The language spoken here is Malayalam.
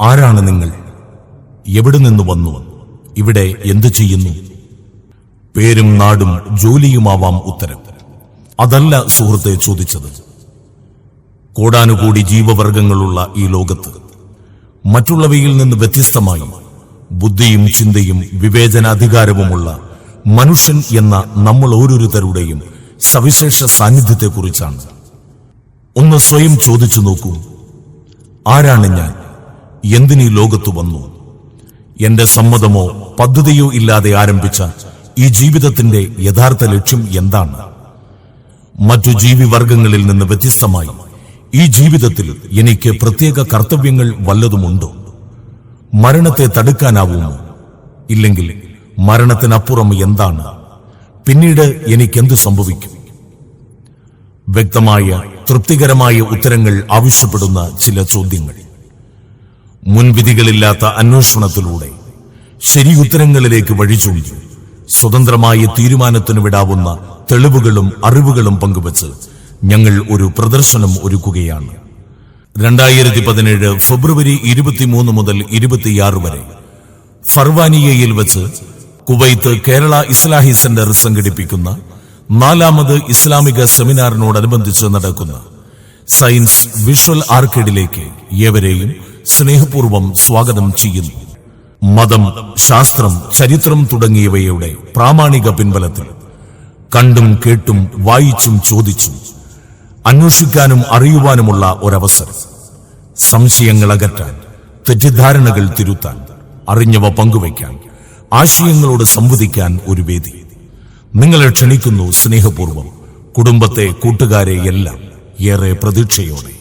ആരാണ് നിങ്ങൾ? എവിടെ നിന്ന് വന്നു? ഇവിടെ എന്തു ചെയ്യുന്നു? പേരും നാടും ജോലിയുമാവാം ഉത്തരം. അതല്ല സുഹൃത്തെ ചോദിച്ചത്. കോടാനുകൂടി ജീവവർഗങ്ങളുള്ള ഈ ലോകത്ത് മറ്റുള്ളവയിൽ നിന്ന് വ്യത്യസ്തമായി ബുദ്ധിയും ചിന്തയും വിവേചനാധികാരവുമുള്ള മനുഷ്യൻ എന്ന നമ്മൾ ഓരോരുത്തരുടെയും സവിശേഷ സാന്നിധ്യത്തെക്കുറിച്ചാണ്. ഒന്ന് സ്വയം ചോദിച്ചു നോക്കൂ. ആരാണ് ഞാൻ? എന്തിനീ ലോകത്തു വന്നു? എന്റെ സമ്മതമോ പദ്ധതിയോ ഇല്ലാതെ ആരംഭിച്ച ഈ ജീവിതത്തിന്റെ യഥാർത്ഥ ലക്ഷ്യം എന്താണ്? മറ്റു ജീവിവർഗങ്ങളിൽ നിന്ന് വ്യത്യസ്തമായി ഈ ജീവിതത്തിൽ എനിക്ക് പ്രത്യേക കർത്തവ്യങ്ങൾ വല്ലതുമുണ്ടോ? മരണത്തെ തടുക്കാനാവുമോ? ഇല്ലെങ്കിൽ മരണത്തിനപ്പുറം എന്താണ്? പിന്നീട് എനിക്കെന്ത് സംഭവിക്കും? വ്യക്തമായ തൃപ്തികരമായ ഉത്തരങ്ങൾ ആവശ്യപ്പെടുന്ന ചില ചോദ്യങ്ങൾ. മുൻവിധികളില്ലാത്ത അന്വേഷണത്തിലൂടെ ശരിയുത്തരങ്ങളിലേക്ക് വഴിചൂണ്ടി സ്വതന്ത്രമായ തീരുമാനത്തിന് വിടാവുന്ന തെളിവുകളും അറിവുകളും പങ്കുവച്ച് ഞങ്ങൾ ഒരു പ്രദർശനം ഒരുക്കുകയാണ്. രണ്ടായിരത്തി പതിനേഴ് ഫെബ്രുവരി ഇരുപത്തിമൂന്ന് മുതൽ ഇരുപത്തിയാറ് വരെ ഫർവാനിയയിൽ വെച്ച് കുവൈത്ത് കേരള ഇസ്ലാഹി സെന്റർ സംഘടിപ്പിക്കുന്ന നാലാമത് ഇസ്ലാമിക സെമിനാറിനോടനുബന്ധിച്ച് നടക്കുന്ന സയൻസ് വിഷ്വൽ ആർക്കേഡിലേക്ക് ഏവരെയും സ്നേഹപൂർവം സ്വാഗതം ചെയ്യുന്നു. മതം ശാസ്ത്രം ചരിത്രം തുടങ്ങിയവയുടെ പ്രാമാണിക പിൻബലത്തിൽ കണ്ടും കേട്ടും വായിച്ചും ചോദിച്ചും അന്വേഷിക്കാനും അറിയുവാനുമുള്ള ഒരവസരം. സംശയങ്ങൾ അകറ്റാൻ തെറ്റിദ്ധാരണകൾ തിരുത്താൻ അറിഞ്ഞവ പങ്കുവയ്ക്കാൻ ആശയങ്ങളോട് സംവദിക്കാൻ ഒരു വേദി. നിങ്ങളെ ക്ഷണിക്കുന്നു സ്നേഹപൂർവം കുടുംബത്തെ കൂട്ടുകാരെ എല്ലാം ഏറെ പ്രതീക്ഷയോടെ.